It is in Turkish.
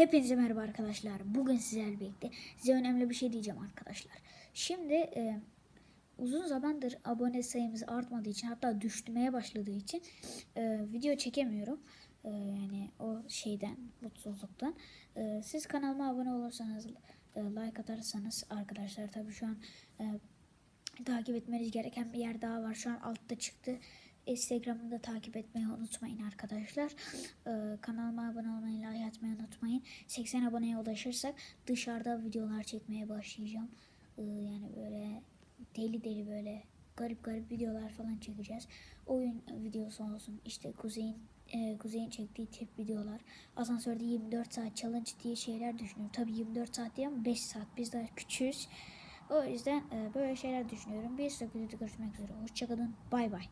Hepinize merhaba arkadaşlar. Bugün sizlerle birlikte size önemli bir şey diyeceğim arkadaşlar. Şimdi e, uzun zamandır abone sayımız artmadığı için hatta düşmeye başladığı için e, video çekemiyorum. E, yani o şeyden mutsuzluktan. E, siz kanalıma abone olursanız e, like atarsanız arkadaşlar tabii şu an e, takip etmeniz gereken bir yer daha var. Şu an altta çıktı. Instagram'ı da takip etmeyi unutmayın arkadaşlar. Ee, kanalıma abone olmayı, like atmayı unutmayın. 80 aboneye ulaşırsak dışarıda videolar çekmeye başlayacağım. Ee, yani böyle deli deli böyle garip garip videolar falan çekeceğiz. Oyun videosu olsun. İşte Kuzey'in e, Kuzey'in çektiği tip videolar. Asansörde 24 saat challenge diye şeyler düşünüyorum. Tabii 24 saat değil ama 5 saat. Biz daha küçüğüz. O yüzden e, böyle şeyler düşünüyorum. Bir sonraki videoda görüşmek üzere. Hoşçakalın. Bay bay.